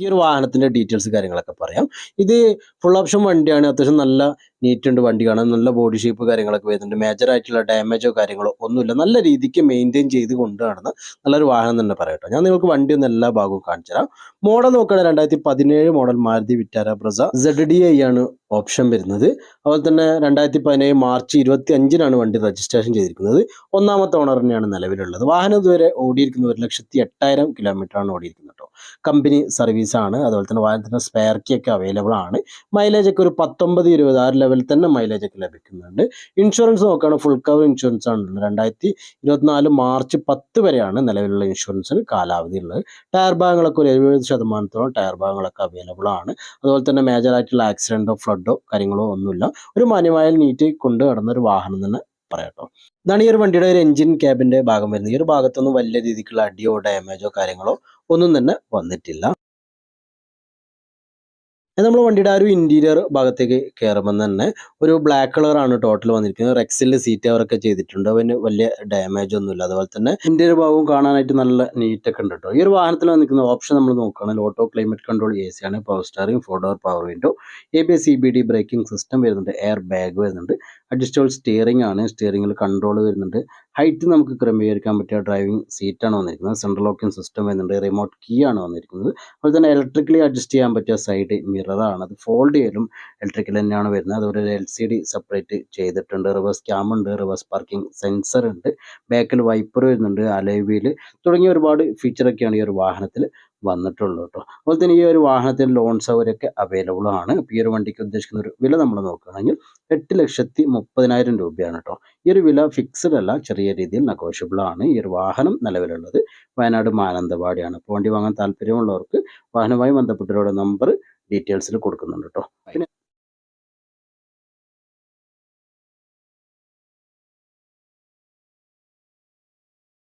ഈ ഒരു വാഹനത്തിന്റെ ഡീറ്റെയിൽസ് കാര്യങ്ങളൊക്കെ പറയാം. ഇത് ഫുൾ ഓപ്ഷൻ വണ്ടിയാണ്. അത്യാവശ്യം നല്ല നീറ്റ് ഉണ്ട് വണ്ടി കാണാൻ. നല്ല ബോഡി ഷേപ്പ് കാര്യങ്ങളൊക്കെ വരുന്നുണ്ട്. മേജർ ആയിട്ടുള്ള ഡാമേജോ കാര്യങ്ങളോ ഒന്നുമില്ല. നല്ല രീതിക്ക് മെയിന്റെയിൻ ചെയ്ത് കൊണ്ട് നല്ലൊരു വാഹനം തന്നെ പറയട്ടോ ഞാൻ നിങ്ങൾക്ക് വണ്ടി ഒന്ന് എല്ലാ ഭാഗവും കാണിച്ചു തരാം. മോഡൽ നോക്കുകയാണെങ്കിൽ രണ്ടായിരത്തി പതിനേഴ് model Maruti Vitara Brezza Z D I ആണ് ഓപ്ഷൻ വരുന്നത്. അതുപോലെ തന്നെ രണ്ടായിരത്തി പതിനേഴ് മാർച്ച് ഇരുപത്തി അഞ്ചിനാണ് വണ്ടി രജിസ്ട്രേഷൻ ചെയ്തിരിക്കുന്നത്. ഒന്നാമത്തെ ഓണർ തന്നെയാണ് നിലവിലുള്ളത്. വാഹനം ഇതുവരെ ഓടിയിരിക്കുന്നത് ഒരു ലക്ഷത്തി എട്ടായിരം കിലോമീറ്റർ ആണ് ഓടിയിരിക്കുന്നത്. കമ്പനി സർവീസാണ്. അതുപോലെ തന്നെ വാഹനത്തിന് സ്പെയർ കീ ഒക്കെ അവൈലബിൾ ആണ്. മൈലേജ് ഒക്കെ ഒരു പത്തൊമ്പത് ഇരുപത് ആ ലെവലിൽ തന്നെ മൈലേജ് ഒക്കെ ലഭിക്കുന്നുണ്ട്. ഇൻഷുറൻസ് നോക്കുകയാണ് ഫുൾ കവർ ഇൻഷുറൻസ് ആണ് രണ്ടായിരത്തി ഇരുപത്തിനാല് മാർച്ച് പത്ത് വരെയാണ് നിലവിലുള്ള ഇൻഷുറൻസിന് കാലാവധി ഉള്ളത്. ടയർ ഭാഗങ്ങളൊക്കെ ഒരു എഴുപത് ശതമാനത്തോളം ടയർ ഭാഗങ്ങളൊക്കെ അവൈലബിൾ ആണ്. അതുപോലെ തന്നെ മേജർ ആയിട്ടുള്ള ആക്സിഡന്റോ ഫ്ലഡോ കാര്യങ്ങളോ ഒന്നുമില്ല. ഒരു മാന്യമായ നീറ്റ് കൊണ്ട് ഒരു വാഹനം തന്നെ പറയാട്ടോ. ഇതാണ് ഈ ഒരു വണ്ടിയുടെ ഒരു എഞ്ചിൻ ക്യാബിന്റെ ഭാഗം വരുന്നത്. ഈ ഒരു ഭാഗത്തൊന്നും വലിയ രീതിക്കുള്ള അടിയോ ഡാമേജോ കാര്യങ്ങളോ ഒന്നും തന്നെ വന്നിട്ടില്ല. നമ്മൾ വണ്ടിയുടെ ആ ഒരു ഇന്റീരിയർ ഭാഗത്തേക്ക് കയറുമ്പോൾ തന്നെ ഒരു ബ്ലാക്ക് കളറാണ് ടോട്ടൽ വന്നിരിക്കുന്നത്. റെക്സിൽ സീറ്റ് അവരൊക്കെ ചെയ്തിട്ടുണ്ട്. അവന് വലിയ ഡാമേജ് ഒന്നുമില്ല. അതുപോലെ തന്നെ ഇന്റീരിയർ ഭാഗവും കാണാനായിട്ട് നല്ല നീറ്റ് ഒക്കെ ഉണ്ട് കേട്ടോ ഈ ഒരു വാഹനത്തിൽ വന്നിരിക്കുന്ന ഓപ്ഷൻ നമ്മൾ നോക്കുകയാണെങ്കിൽ auto climate control A C ആണ് power steering four door power window A B S C B D braking system വരുന്നുണ്ട് എയർ ബാഗ് വരുന്നുണ്ട് അഡ്ജസ്റ്റബിൾ സ്റ്റിയറിംഗ് ആണ് സ്റ്റിയറിംഗിൽ കൺട്രോൾ വരുന്നുണ്ട്. ഹൈറ്റ് നമുക്ക് ക്രമീകരിക്കാൻ പറ്റിയ ഡ്രൈവിംഗ് സീറ്റാണ് വന്നിരിക്കുന്നത്. സെൻട്രൽ ലോക്കിംഗ് സിസ്റ്റം വരുന്നുണ്ട്. റിമോട്ട് കീ ആണ് വന്നിരിക്കുന്നത്. അതുപോലെ തന്നെ ഇലക്ട്രിക്കലി അഡ്ജസ്റ്റ് ചെയ്യാൻ പറ്റിയ സൈഡ് മിററാണ് അത് ഫോൾഡ് ചെയ്യലും ഇലക്ട്രിക്കൽ തന്നെയാണ് വരുന്നത്. അതുപോലെ എൽ സി ഡി സെപ്പറേറ്റ് ചെയ്തിട്ടുണ്ട്. റിവേഴ്സ് ക്യാം ഉണ്ട് റിവേഴ്സ് പാർക്കിംഗ് സെൻസർ ഉണ്ട്. ബാക്കിൽ വൈപ്പർ വരുന്നുണ്ട് അലൈവീൽ തുടങ്ങിയ ഒരുപാട് ഫീച്ചറൊക്കെയാണ് ഈ ഒരു വാഹനത്തിൽ വന്നിട്ടുള്ളത് കേട്ടോ അതുപോലെ തന്നെ ഈ ഒരു വാഹനത്തിന് ലോൺ സൗകര്യമൊക്കെ അവൈലബിൾ ആണ്. അപ്പോൾ ഈ ഒരു വണ്ടിക്ക് ഉദ്ദേശിക്കുന്ന ഒരു വില നമ്മൾ നോക്കുകയാണെങ്കിൽ എട്ട് ലക്ഷത്തി മുപ്പതിനായിരം രൂപയാണ് കേട്ടോ ഈ ഒരു വില ഫിക്സ്ഡ് അല്ല ചെറിയ രീതിയിൽ നെഗോഷ്യബിൾ ആണ്. ഈ ഒരു വാഹനം നിലവിലുള്ളത് വയനാട് മാനന്തവാടിയാണ്. അപ്പോൾ വണ്ടി വാങ്ങാൻ താല്പര്യമുള്ളവർക്ക് വാഹനവുമായി ബന്ധപ്പെട്ടവരുടെ നമ്പർ ഡീറ്റെയിൽസിൽ കൊടുക്കുന്നുണ്ട് കേട്ടോ